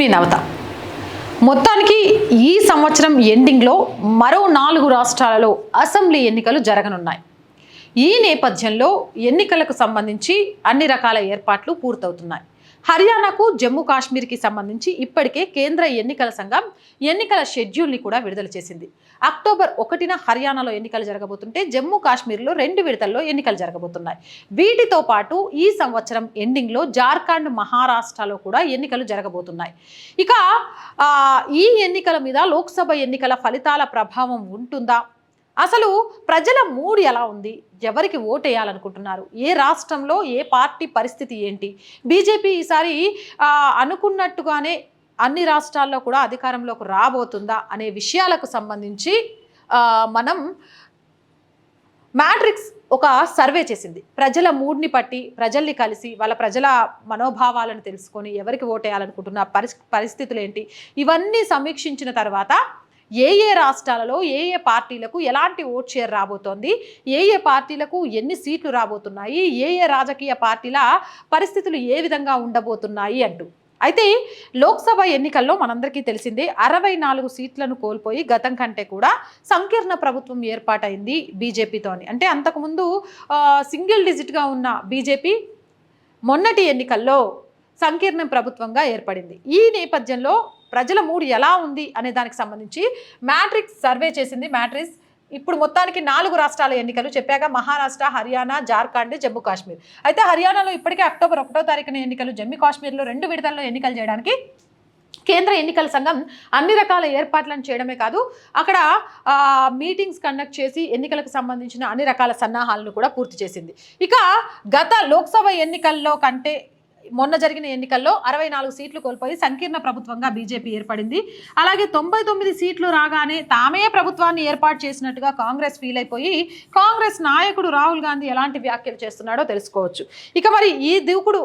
లక్ష్మీ నవత. మొత్తానికి ఈ సంవత్సరం ఎండింగ్లో మరో నాలుగు రాష్ట్రాలలో అసెంబ్లీ ఎన్నికలు జరగనున్నాయి. ఈ నేపథ్యంలో ఎన్నికలకు సంబంధించి అన్ని రకాల ఏర్పాట్లు పూర్తవుతున్నాయి. హర్యానాకు జమ్మూ కాశ్మీర్కి సంబంధించి ఇప్పటికే కేంద్ర ఎన్నికల సంఘం ఎన్నికల షెడ్యూల్ని కూడా విడుదల చేసింది. అక్టోబర్ ఒకటిన హర్యానాలో ఎన్నికలు జరగబోతుంటే జమ్మూ కాశ్మీర్లో రెండు విడతల్లో ఎన్నికలు జరగబోతున్నాయి. వీటితో పాటు ఈ సంవత్సరం ఎండింగ్లో జార్ఖండ్ మహారాష్ట్రలో కూడా ఎన్నికలు జరగబోతున్నాయి. ఇక ఈ ఎన్నికల మీద లోక్సభ ఎన్నికల ఫలితాల ప్రభావం ఉంటుందా? అసలు ప్రజల మూడ్ ఎలా ఉంది? ఎవరికి ఓటేయాలనుకుంటున్నారు? ఏ రాష్ట్రంలో ఏ పార్టీ పరిస్థితి ఏంటి? బీజేపీ ఈసారి అనుకున్నట్టుగానే అన్ని రాష్ట్రాల్లో కూడా అధికారంలోకి రాబోతుందా అనే విషయాలకు సంబంధించి మనం మ్యాట్రిక్స్ ఒక సర్వే చేసింది. ప్రజల మూడ్ని పట్టి ప్రజల్ని కలిసి వాళ్ళ ప్రజల మనోభావాలను తెలుసుకొని ఎవరికి ఓటేయాలనుకుంటున్న పరిస్థితులు ఏంటి? ఇవన్నీ సమీక్షించిన తర్వాత ఏ ఏ రాష్ట్రాలలో ఏ ఏ పార్టీలకు ఎలాంటి ఓట్ షేర్ రాబోతోంది ఏ ఏ పార్టీలకు ఎన్ని సీట్లు రాబోతున్నాయి ఏ ఏ రాజకీయ పార్టీల పరిస్థితులు ఏ విధంగా ఉండబోతున్నాయి అంటూ. అయితే లోక్సభ ఎన్నికల్లో మనందరికీ తెలిసిందే అరవై నాలుగు సీట్లను కోల్పోయి గతం కంటే కూడా సంకీర్ణ ప్రభుత్వం ఏర్పాటైంది బీజేపీతోని. అంటే అంతకుముందు సింగిల్ డిజిట్గా ఉన్న బీజేపీ మొన్నటి ఎన్నికల్లో సంకీర్ణ ప్రభుత్వంగా ఏర్పడింది. ఈ నేపథ్యంలో ప్రజల మూడు ఎలా ఉంది అనే దానికి సంబంధించి మ్యాట్రిక్స్ సర్వే చేసింది మ్యాట్రిక్స్. ఇప్పుడు మొత్తానికి నాలుగు రాష్ట్రాల ఎన్నికలు చెప్పాక మహారాష్ట్ర హర్యానా జార్ఖండ్ జమ్మూ కాశ్మీర్. అయితే హర్యానాలో ఇప్పటికే అక్టోబర్ ఒకటో తారీఖున ఎన్నికలు జమ్మూ కాశ్మీర్లో రెండు విడతల్లో ఎన్నికలు చేయడానికి కేంద్ర ఎన్నికల సంఘం అన్ని రకాల ఏర్పాట్లను చేయడమే కాదు అక్కడ మీటింగ్స్ కండక్ట్ చేసి ఎన్నికలకు సంబంధించిన అన్ని రకాల సన్నాహాలను కూడా పూర్తి చేసింది. ఇక గత లోక్సభ ఎన్నికల్లో కంటే మొన్న జరిగిన ఎన్నికల్లో అరవై నాలుగు సీట్లు కోల్పోయి సంకీర్ణ ప్రభుత్వంగా బీజేపీ ఏర్పడింది. అలాగే తొంభై తొమ్మిది సీట్లు రాగానే తామే ప్రభుత్వాన్ని ఏర్పాటు చేసినట్టుగా కాంగ్రెస్ ఫీల్ అయిపోయి కాంగ్రెస్ నాయకుడు రాహుల్ గాంధీ ఎలాంటి వ్యాఖ్యలు చేస్తున్నాడో తెలుసుకోవచ్చు. ఇక మరి ఈ దూకుడు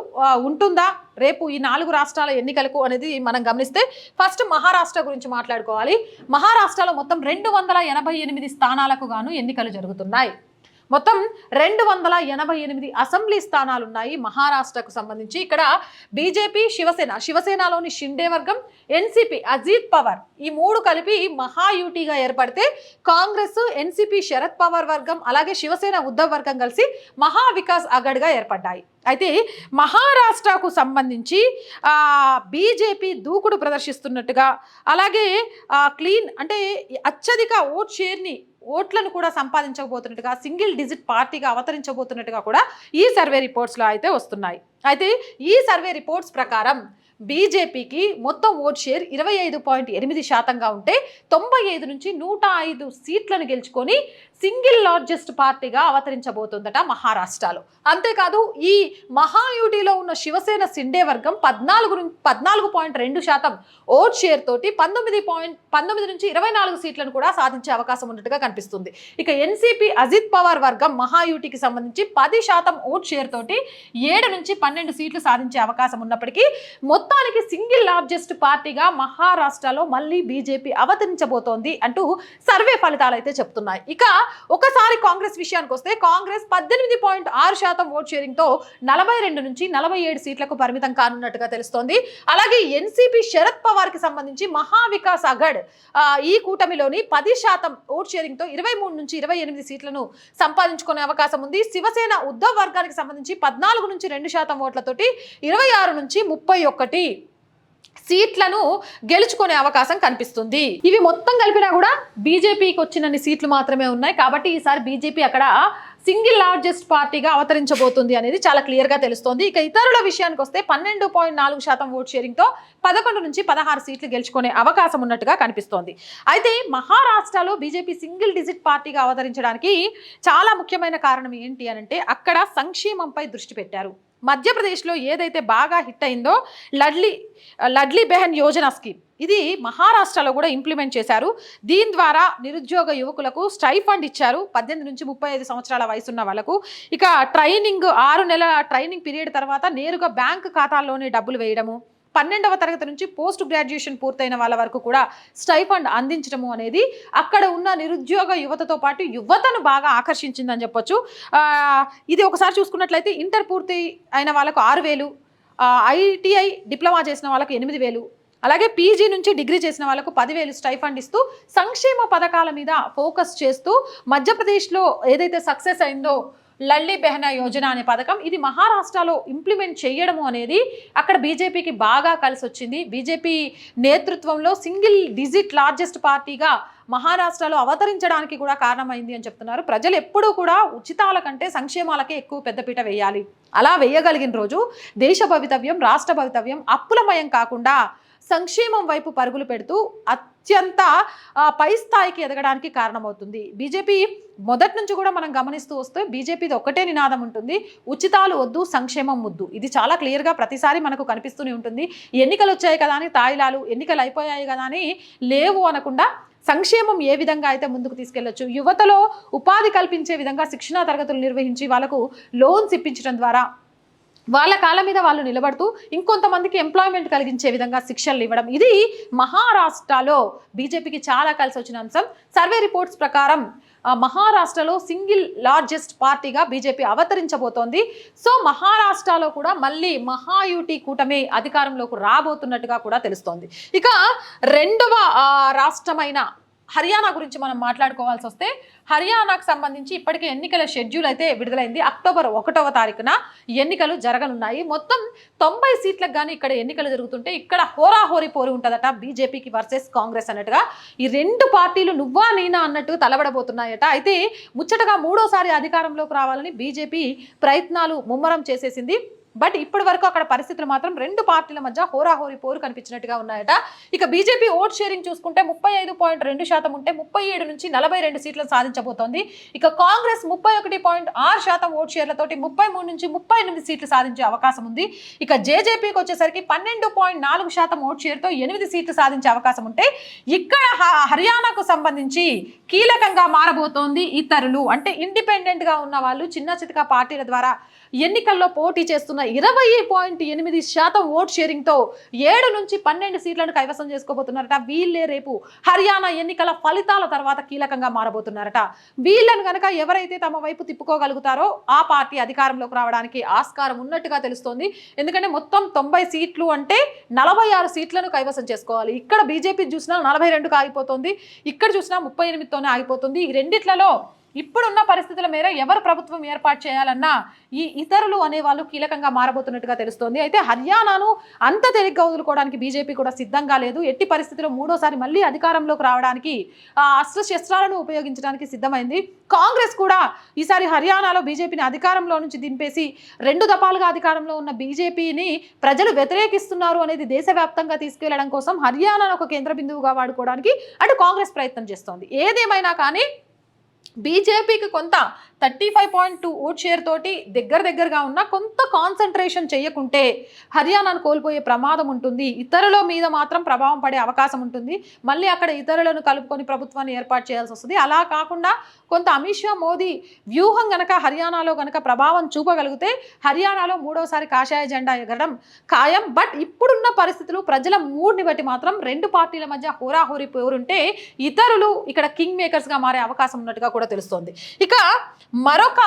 ఉంటుందా? రేపు ఈ నాలుగు రాష్ట్రాల ఎన్నికలకు అనేది మనం గమనిస్తే ఫస్ట్ మహారాష్ట్ర గురించి మాట్లాడుకోవాలి. మహారాష్ట్రలో మొత్తం రెండు వందల ఎనభై ఎనిమిది స్థానాలకు గాను ఎన్నికలు జరుగుతున్నాయి. మొత్తం రెండు వందల ఎనభై ఎనిమిది అసెంబ్లీ స్థానాలు ఉన్నాయి మహారాష్ట్రకు సంబంధించి. ఇక్కడ బీజేపీ శివసేన శివసేనలోని షిండే వర్గం ఎన్సిపి అజిత్ పవార్ ఈ మూడు కలిపి మహాయూటీగా ఏర్పడితే కాంగ్రెస్ ఎన్సిపి శరద్ పవార్ వర్గం అలాగే శివసేన ఉద్ధవ్ వర్గం కలిసి మహా వికాస్ అగడ్గా ఏర్పడ్డాయి. అయితే మహారాష్ట్రకు సంబంధించి బీజేపీ దూకుడు ప్రదర్శిస్తున్నట్టుగా అలాగే క్లీన్ అంటే అత్యధిక ఓట్ షేర్ని ఓట్లను కూడా సంపాదించబోతున్నట్టుగా సింగిల్ డిజిట్ పార్టీగా అవతరించబోతున్నట్టుగా కూడా ఈ సర్వే రిపోర్ట్స్లో అయితే వస్తున్నాయి. అయితే ఈ సర్వే రిపోర్ట్స్ ప్రకారం బీజేపీకి మొత్తం ఓట్ షేర్ ఇరవై ఐదు పాయింట్ ఎనిమిది శాతంగా ఉంటే తొంభై ఐదు నుంచి నూట ఐదు సీట్లను గెలుచుకొని సింగిల్ లార్జెస్ట్ పార్టీగా అవతరించబోతుందట మహారాష్ట్రలో. అంతేకాదు ఈ మహాయూటీలో ఉన్న శివసేన సిండే వర్గం పద్నాలుగు పద్నాలుగు పాయింట్ రెండు శాతం ఓట్ షేర్ తోటి పంతొమ్మిది పాయింట్ పంతొమ్మిది నుంచి ఇరవై నాలుగు సీట్లను కూడా సాధించే అవకాశం ఉన్నట్టుగా కనిపిస్తుంది. ఇక ఎన్సీపీ అజిత్ పవార్ వర్గం మహాయూటీకి సంబంధించి పది శాతం ఓట్ షేర్ తోటి ఏడు నుంచి పన్నెండు సీట్లు సాధించే అవకాశం ఉన్నప్పటికీ మొత్తం మొత్తానికి సింగిల్ లార్జెస్ట్ పార్టీగా మహారాష్ట్రలో మళ్ళీ బీజేపీ అవతరించబోతోంది అంటూ సర్వే ఫలితాలు అయితే చెప్తున్నాయి. ఇక ఒకసారి కాంగ్రెస్ విషయానికి వస్తే కాంగ్రెస్ పద్దెనిమిది పాయింట్ ఆరు శాతం ఓట్ షేరింగ్తో నలభై రెండు నుంచి నలభై ఏడు సీట్లకు పరిమితం కానున్నట్టుగా తెలుస్తోంది. అలాగే ఎన్సీపీ శరద్ పవార్కి సంబంధించి మహావికాస్ అగడ్ ఈ కూటమిలోని పది శాతం ఓట్ షేరింగ్తో ఇరవై మూడు నుంచి ఇరవై ఎనిమిది సీట్లను సంపాదించుకునే అవకాశం ఉంది. శివసేన ఉద్దవ్ వర్గానికి సంబంధించి పద్నాలుగు నుంచి రెండు శాతం ఓట్లతోటి ఇరవై ఆరు నుంచి ముప్పై కాబట్టి సీట్లను గెలుచుకునే అవకాశం కనిపిస్తుంది. ఇవి మొత్తం కలిపినా కూడా బీజేపీకి వచ్చినన్ని సీట్లు మాత్రమే ఉన్నాయి. కాబట్టి ఈసారి బీజేపీ అక్కడ సింగిల్ లార్జెస్ట్ పార్టీగా అవతరించబోతుంది అనేది చాలా క్లియర్గా తెలుస్తోంది. ఇక ఇతరుల విషయానికి వస్తే పన్నెండు పాయింట్ నాలుగు శాతం ఓట్ షేరింగ్తో పదకొండు నుంచి పదహారు సీట్లు గెలుచుకునే అవకాశం ఉన్నట్టుగా కనిపిస్తోంది. అయితే మహారాష్ట్రలో బీజేపీ సింగిల్ డిజిట్ పార్టీగా అవతరించడానికి చాలా ముఖ్యమైన కారణం ఏంటి అనంటే అక్కడ సంక్షేమంపై దృష్టి పెట్టారు. మధ్యప్రదేశ్లో ఏదైతే బాగా హిట్ అయిందో లడ్లీ లడ్లీ బెహన్ యోజన స్కీమ్. ఇది మహారాష్ట్రలో కూడా ఇంప్లిమెంట్ చేశారు. దీని ద్వారా నిరుద్యోగ యువకులకు స్టైఫండ్ ఇచ్చారు. పద్దెనిమిది నుంచి ముప్పై ఐదు సంవత్సరాల వయసున్న వాళ్ళకు. ఇక ట్రైనింగ్ ఆరు నెలల ట్రైనింగ్ పీరియడ్ తర్వాత నేరుగా బ్యాంక్ ఖాతాల్లోనే డబ్బులు వేయడము. పన్నెండవ తరగతి నుంచి పోస్ట్ గ్రాడ్యుయేషన్ పూర్తయిన వాళ్ళ వరకు కూడా స్టైఫండ్ అందించడము అనేది అక్కడ ఉన్న నిరుద్యోగ యువతతో పాటు యువతను బాగా ఆకర్షించిందని చెప్పొచ్చు. ఇది ఒకసారి చూసుకున్నట్లయితే ఇంటర్ పూర్తి అయిన వాళ్ళకు ఆరు వేలు ఐటీఐ డిప్లొమా చేసిన వాళ్ళకు ఎనిమిది వేలు అలాగే పీజీ నుంచి డిగ్రీ చేసిన వాళ్ళకు పదివేలు స్టైఫండ్ ఇస్తూ సంక్షేమ పథకాల మీద ఫోకస్ చేస్తూ మధ్యప్రదేశ్లో ఏదైతే సక్సెస్ అయిందో లల్లి బెహనా యోజన అనే పథకం ఇది మహారాష్ట్రలో ఇంప్లిమెంట్ చేయడము అనేది అక్కడ బీజేపీకి బాగా కలిసి వచ్చింది బీజేపీ నేతృత్వంలో సింగిల్ డిజిట్ లార్జెస్ట్ పార్టీగా మహారాష్ట్రలో అవతరించడానికి కూడా కారణమైంది అని చెప్తున్నారు. ప్రజలు ఎప్పుడూ కూడా ఉచితాల కంటే సంక్షేమాలకే ఎక్కువ పెద్దపీట వేయాలి. అలా వేయగలిగిన రోజు దేశ భవితవ్యం రాష్ట్ర భవితవ్యం అప్పులమయం కాకుండా సంక్షేమం వైపు పరుగులు పెడుతూ అత్యంత పై స్థాయికి ఎదగడానికి కారణమవుతుంది. బీజేపీ మొదటి నుంచి కూడా మనం గమనిస్తూ వస్తే బీజేపీది ఒకటే నినాదం ఉంటుంది. ఉచితాలు వద్దు సంక్షేమం వద్దు ఇది చాలా క్లియర్గా ప్రతిసారి మనకు కనిపిస్తూనే ఉంటుంది. ఎన్నికలు వచ్చాయి కదా అని తాయిలాలు ఎన్నికలు అయిపోయాయి కదా అని లేవు అనకుండా సంక్షేమం ఏ విధంగా అయితే ముందుకు తీసుకెళ్ళొచ్చు యువతలో ఉపాధి కల్పించే విధంగా శిక్షణా తరగతులు నిర్వహించి వాళ్ళకు లోన్స్ ఇప్పించడం ద్వారా వాళ్ళ కాళ్ళ మీద వాళ్ళు నిలబడుతూ ఇంకొంతమందికి ఎంప్లాయ్మెంట్ కలిగించే విధంగా శిక్షలు ఇవ్వడం. ఇది మహారాష్ట్రలో బీజేపీకి చాలా కలిసి వచ్చిన అంశం. సర్వే రిపోర్ట్స్ ప్రకారం ఆ, మహారాష్ట్రలో సింగిల్ లార్జెస్ట్ పార్టీగా బీజేపీ అవతరించబోతోంది. సో మహారాష్ట్రలో కూడా మళ్ళీ మహాయుటి కూటమి అధికారంలోకి రాబోతున్నట్టుగా కూడా తెలుస్తోంది. ఇక రెండవ రాష్ట్రమైన హర్యానా గురించి మనం మాట్లాడుకోవాల్సి వస్తే హర్యానాకు సంబంధించి ఇప్పటికే ఎన్నికల షెడ్యూల్ అయితే విడుదలైంది. అక్టోబర్ ఒకటవ తారీఖున ఎన్నికలు జరగనున్నాయి. మొత్తం తొంభై సీట్లకు కానీ ఇక్కడ ఎన్నికలు జరుగుతుంటే ఇక్కడ హోరాహోరీ పోరు ఉంటుందట బీజేపీకి వర్సెస్ కాంగ్రెస్ అన్నట్టుగా. ఈ రెండు పార్టీలు నువ్వా నేనా అన్నట్టు తలబడబోతున్నాయట. అయితే ముచ్చటగా మూడోసారి అధికారంలోకి రావాలని బీజేపీ ప్రయత్నాలు ముమ్మరం చేసేసింది. బట్ ఇప్పటి వరకు అక్కడ పరిస్థితులు మాత్రం రెండు పార్టీల మధ్య హోరాహోరీ పోరు కనిపించినట్టుగా ఉన్నాయట. ఇక బీజేపీ ఓట్ షేరింగ్ చూసుకుంటే ముప్పై ఐదు పాయింట్ రెండు శాతం ఉంటే ముప్పై ఏడు నుంచి నలభై రెండు సీట్లను సాధించబోతోంది. ఇక కాంగ్రెస్ ముప్పై ఒకటి పాయింట్ ఆరు శాతం ఓట్ షేర్లతోటి ముప్పై మూడు నుంచి ముప్పై ఎనిమిది సీట్లు సాధించే అవకాశం ఉంది. ఇక జేజేపీకి వచ్చేసరికి పన్నెండు పాయింట్ నాలుగు శాతం ఓట్ షేర్తో ఎనిమిది సీట్లు సాధించే అవకాశం ఉంటే ఇక్కడ హ- హర్యానాకు సంబంధించి కీలకంగా మారబోతోంది ఇతరులు. అంటే ఇండిపెండెంట్గా ఉన్న వాళ్ళు చిన్న చితక పార్టీల ద్వారా ఎన్నికల్లో పోటీ చేస్తున్న ఇరవై పాయింట్ ఎనిమిది శాతం ఓట్ షేరింగ్తో ఏడు నుంచి పన్నెండు సీట్లను కైవసం చేసుకోబోతున్నారట. వీళ్ళే రేపు హర్యానా ఎన్నికల ఫలితాల తర్వాత కీలకంగా మారబోతున్నారట. వీళ్ళను గనక ఎవరైతే తమ వైపు తిప్పుకోగలుగుతారో ఆ పార్టీ అధికారంలోకి రావడానికి ఆస్కారం ఉన్నట్టుగా తెలుస్తోంది. ఎందుకంటే మొత్తం తొంభై సీట్లు అంటే నలభై ఆరు సీట్లను కైవసం చేసుకోవాలి. ఇక్కడ బీజేపీ చూసినా నలభై రెండుకు ఆగిపోతుంది ఇక్కడ చూసినా ముప్పై ఎనిమిదితోనే ఆగిపోతుంది. ఈ రెండిట్లలో ఇప్పుడున్న పరిస్థితుల మేర ఎవరు ప్రభుత్వం ఏర్పాటు చేయాలన్నా ఈ ఇతరులు అనేవాళ్ళు కీలకంగా మారబోతున్నట్టుగా తెలుస్తోంది. అయితే హర్యానాను అంత తేలిగ్గా వదులుకోవడానికి బీజేపీ కూడా సిద్ధంగా లేదు. ఎట్టి పరిస్థితుల్లో మూడోసారి మళ్ళీ అధికారంలోకి రావడానికి అస్త్రశస్త్రాలను అస్త్ర శస్త్రాలను ఉపయోగించడానికి సిద్ధమైంది. కాంగ్రెస్ కూడా ఈసారి హర్యానాలో బీజేపీని అధికారంలో నుంచి దింపేసి రెండు దఫాలుగా అధికారంలో ఉన్న బీజేపీని ప్రజలు వ్యతిరేకిస్తున్నారు అనేది దేశవ్యాప్తంగా తీసుకెళ్ళడం కోసం హర్యానాను ఒక కేంద్ర బిందువుగా వాడుకోవడానికి అటు కాంగ్రెస్ ప్రయత్నం చేస్తోంది. ఏదేమైనా కానీ బీజేపీకి కొంత thirty five point two vote share తోటి దగ్గర దగ్గరగా ఉన్న కొంత కాన్సన్ట్రేషన్ చేయకుంటే హర్యానాను కోల్పోయే ప్రమాదం ఉంటుంది. ఇతరుల మీద మాత్రం ప్రభావం పడే అవకాశం ఉంటుంది. మళ్ళీ అక్కడ ఇతరులను కలుపుకొని ప్రభుత్వాన్ని ఏర్పాటు చేయాల్సి వస్తుంది. అలా కాకుండా కొంత అమిత్ షా మోదీ వ్యూహం గనక హర్యానాలో గనక ప్రభావం చూపగలిగితే హర్యానాలో మూడోసారి కాషాయ జెండా ఎగరడం ఖాయం. బట్ ఇప్పుడున్న పరిస్థితులు ప్రజల మూడ్ని బట్టి మాత్రం రెండు పార్టీల మధ్య హోరాహోరీ పోరుంటే ఇతరులు ఇక్కడ కింగ్ మేకర్స్గా మారే అవకాశం ఉన్నట్టుగా కూడా తెలుస్తోంది. ఇక మరొక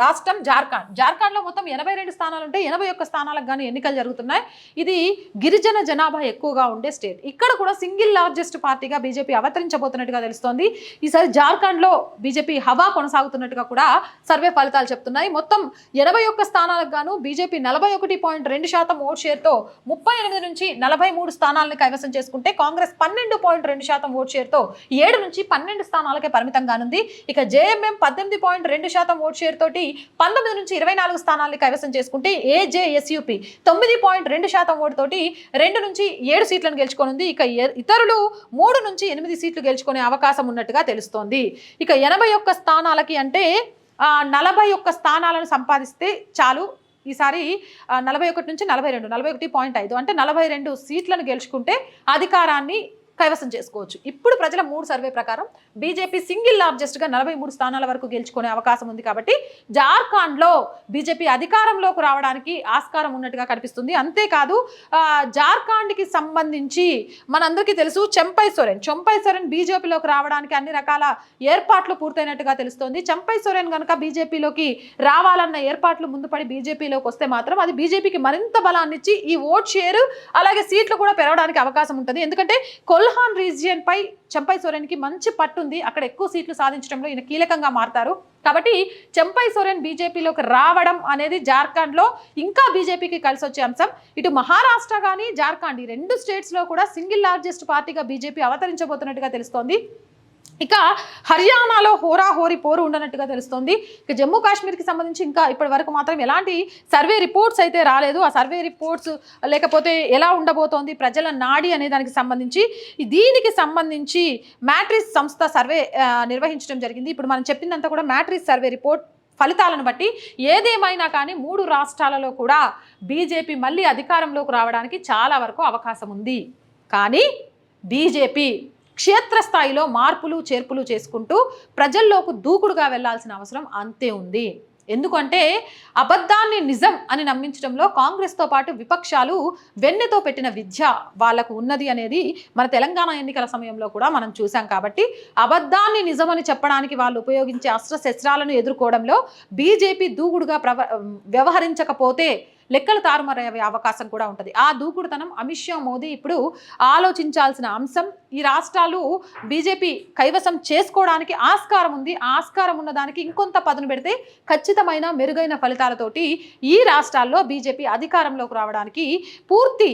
రాష్ట్రం జార్ఖండ్. జార్ఖండ్లో మొత్తం ఎనభై రెండు స్థానాలు ఉంటే ఎనభై ఒక్క స్థానాలకు కానీ ఎన్నికలు జరుగుతున్నాయి. ఇది గిరిజన జనాభా ఎక్కువగా ఉండే స్టేట్. ఇక్కడ కూడా సింగిల్ లార్జెస్ట్ పార్టీగా బీజేపీ అవతరించబోతున్నట్టుగా తెలుస్తోంది. ఈసారి జార్ఖండ్లో బీజేపీ హవా కొనసాగుతున్నట్టుగా కూడా సర్వే ఫలితాలు చెప్తున్నాయి. మొత్తం ఎనభై ఒక్క స్థానాలకు గాను బీజేపీ నలభై ఒకటి పాయింట్ రెండు శాతం ఓట్ షేర్తో ముప్పై ఎనిమిది నుంచి నలభై మూడు స్థానాలను కైవసం చేసుకుంటే కాంగ్రెస్ పన్నెండు పాయింట్ రెండు శాతం ఓట్ షేర్తో ఏడు నుంచి పన్నెండు స్థానాలకే పరిమితం కానుంది ఇక జేఎంఎం పద్దెనిమిది పాయింట్ రెండు శాతం ఓట్ షేర్ తోటి పంతొమ్మిది నుంచి ఇరవై నాలుగు స్థానాలను కైవసం చేసుకుంటే ఏజేఎస్యుపి తొమ్మిది పాయింట్ రెండు శాతం ఓటు తోటి రెండు నుంచి ఏడు సీట్లను గెలుచుకోనుంది. ఇక ఇతరులు మూడు నుంచి ఎనిమిది సీట్లు గెలుచుకునే అవకాశం ఉన్నట్టుగా తెలుస్తోంది. ఇక ఎనభై ఒక్క స్థానాలకి అంటే నలభై ఒక్క స్థానాలను సంపాదిస్తే చాలు. ఈసారి నలభై ఒకటి నుంచి నలభై రెండు నలభై ఒకటి పాయింట్ ఐదు అంటే నలభై రెండు సీట్లను గెలుచుకుంటే అధికారాన్ని కైవసం చేసుకోవచ్చు. ఇప్పుడు ప్రజల మూడు సర్వే ప్రకారం బీజేపీ సింగిల్ లార్జెస్ట్గా నలభై మూడు స్థానాల వరకు గెలుచుకునే అవకాశం ఉంది కాబట్టి జార్ఖండ్లో బీజేపీ అధికారంలోకి రావడానికి ఆస్కారం ఉన్నట్టుగా కనిపిస్తుంది. అంతేకాదు ఆ, జార్ఖండ్కి సంబంధించి మనందరికీ తెలుసు చెంపై సోరెన్ చెంపై సోరెన్ బీజేపీలోకి రావడానికి అన్ని రకాల ఏర్పాట్లు పూర్తయినట్టుగా తెలుస్తోంది. చెంపై సోరెన్ కనుక బీజేపీలోకి రావాలన్న ఏర్పాట్లు ముందుపడి బీజేపీలోకి వస్తే మాత్రం అది బీజేపీకి మరింత బలాన్ని ఇచ్చి ఈ ఓట్ షేర్ అలాగే సీట్లు కూడా పెరగడానికి అవకాశం ఉంటుంది. ఎందుకంటే కొల్హాన్ రీజియన్ పై చెంపై సోరెన్కి మంచి పట్టుంది. అక్కడ ఎక్కువ సీట్లు సాధించడంలో ఈయన కీలకంగా మారతారు. కాబట్టి చెంపై సోరెన్ బీజేపీలోకి రావడం అనేది జార్ఖండ్లో ఇంకా బీజేపీకి కలిసి వచ్చే అంశం. ఇటు మహారాష్ట్ర కానీ జార్ఖండ్ ఈ రెండు స్టేట్స్లో కూడా సింగిల్ లార్జెస్ట్ పార్టీగా బీజేపీ అవతరించబోతున్నట్టుగా తెలుస్తోంది. ఇక హర్యానాలో హోరాహోరీ పోరు ఉండనట్టుగా తెలుస్తోంది. ఇక జమ్మూ కాశ్మీర్కి సంబంధించి ఇంకా ఇప్పటి వరకు మాత్రం ఎలాంటి సర్వే రిపోర్ట్స్ అయితే రాలేదు. ఆ సర్వే రిపోర్ట్స్ లేకపోతే ఎలా ఉండబోతోంది ప్రజల నాడి అనే దానికి సంబంధించి దీనికి సంబంధించి మ్యాట్రిస్ సంస్థ సర్వే నిర్వహించడం జరిగింది. ఇప్పుడు మనం చెప్పిందంతా కూడా మ్యాట్రిస్ సర్వే రిపోర్ట్ ఫలితాలను బట్టి ఏదేమైనా కానీ మూడు రాష్ట్రాలలో కూడా బీజేపీ మళ్ళీ అధికారంలోకి రావడానికి చాలా వరకు అవకాశం ఉంది. కానీ బీజేపీ క్షేత్రస్థాయిలో మార్పులు చేర్పులు చేసుకుంటూ ప్రజల్లోకి దూకుడుగా వెళ్ళాల్సిన అవసరం అంతే ఉంది. ఎందుకంటే అబద్ధాన్ని నిజం అని నమ్మించడంలో కాంగ్రెస్తో పాటు విపక్షాలు వెన్నెతో పెట్టిన విద్య వాళ్ళకు ఉన్నది అనేది మన తెలంగాణ ఎన్నికల సమయంలో కూడా మనం చూసాం కాబట్టి అబద్ధాన్ని నిజమని చెప్పడానికి వాళ్ళు ఉపయోగించే అస్త్రశస్త్రాలను ఎదుర్కోవడంలో బీజేపీ దూకుడుగా ప్రవ వ్యవహరించకపోతే లెక్కలు తారుమారయ్యే అవకాశం కూడా ఉంటుంది. ఆ దూకుడుతనం అమిత్ షా మోదీ ఇప్పుడు ఆలోచించాల్సిన అంశం. ఈ రాష్ట్రాలు బీజేపీ కైవసం చేసుకోవడానికి ఆస్కారం ఉంది. ఆ ఆస్కారం ఉన్నదానికి ఇంకొంత పదును పెడితే ఖచ్చితమైన మెరుగైన ఫలితాలతోటి ఈ రాష్ట్రాల్లో బీజేపీ అధికారంలోకి రావడానికి పూర్తి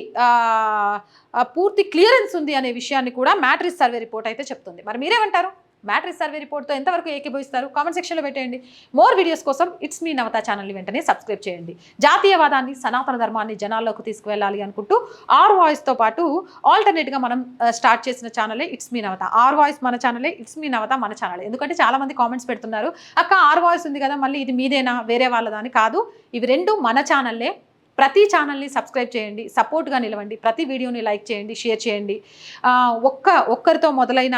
పూర్తి క్లియరెన్స్ ఉంది అనే విషయాన్ని కూడా మ్యాట్రిస్ సర్వే రిపోర్ట్ అయితే చెప్తుంది. మరి మీరేమంటారు? మ్యాట్రిస్ సర్వే రిపోర్ట్తో ఎంతవరకు ఏకీభవిస్తారు? కామెంట్ సెక్షన్లో పెట్టేయండి. మోర్ వీడియోస్ కోసం ఇట్స్ మీ నవత ఛానల్ని వెంటనే సబ్స్క్రైబ్ చేయండి. జాతీయవాదాన్ని సనాతన ధర్మాన్ని జనాల్లోకి తీసుకువెళ్ళాలి అనుకుంటూ ఆర్ వాయిస్తో పాటు ఆల్టర్నేట్గా మనం uh, స్టార్ట్ చేసిన ఛానలే it's me Navata. Our voice మన ఛానలే ఇట్స్ మీ నవత మన ఛానలే ఎందుకంటే చాలామంది కామెంట్స్ పెడుతున్నారు అక్క ఆర్ వాయిస్ ఉంది కదా మళ్ళీ ఇది మీదేనా? వేరే వాళ్ళదా? అని కాదు. ఇవి రెండు మన ఛానల్లే ప్రతి ఛానల్ని సబ్స్క్రైబ్ చేయండి సపోర్ట్గా నిలవండి ప్రతి వీడియోని లైక్ చేయండి షేర్ చేయండి. ఒక్క ఒక్కరితో మొదలైన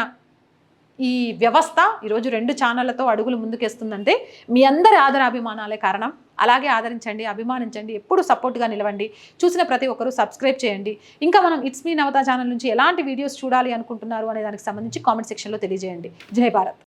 ఈ వ్యవస్థ ఈరోజు రెండు ఛానళ్ళతో అడుగులు ముందుకేస్తుందంటే మీ అందరి ఆదరాభిమానాలే కారణం. అలాగే ఆదరించండి అభిమానించండి ఎప్పుడు సపోర్ట్గా నిలవండి. చూసిన ప్రతి ఒక్కరూ సబ్స్క్రైబ్ చేయండి. ఇంకా మనం ఇట్స్ మీ నవతా ఛానల్ నుంచి ఎలాంటి వీడియోస్ చూడాలి అనుకుంటున్నారు అనే దానికి సంబంధించి కామెంట్ సెక్షన్లో తెలియజేయండి. జై భారత్.